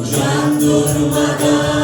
Uçan durmadan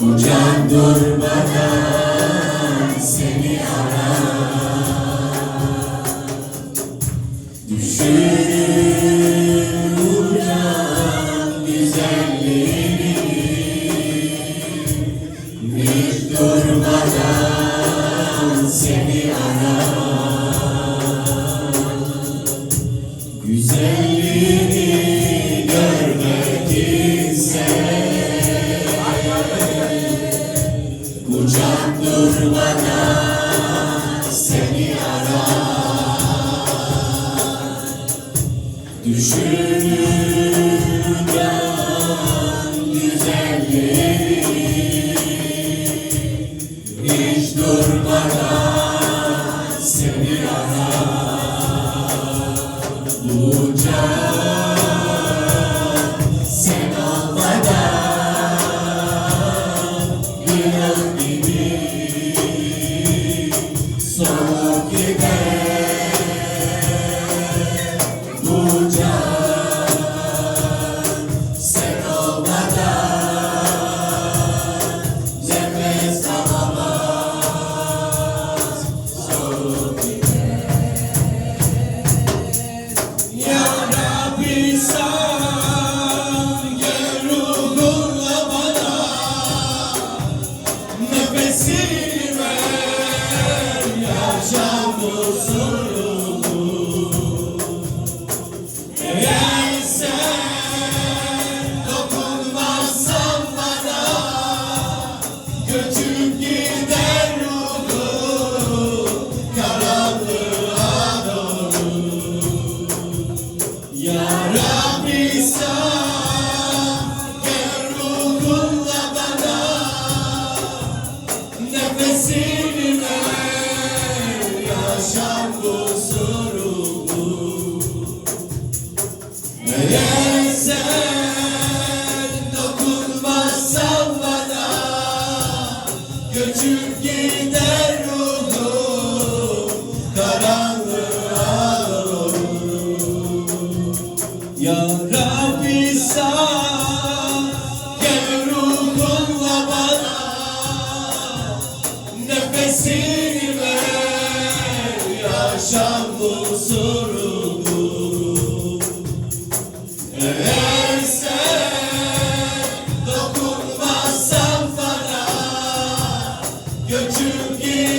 Uçan durmadan seni arar Düşünür uçan güzelliği. uzak durmadan seni arar. Düşünürken güzelleri Hiç durmadan seni arar. help me Gelsen dokunmazsan bana Göçüp gider ruhum Karanlığa Ya Rabbi sen Gel ruhunla bana Nefesini ver Yaşam bulsun to.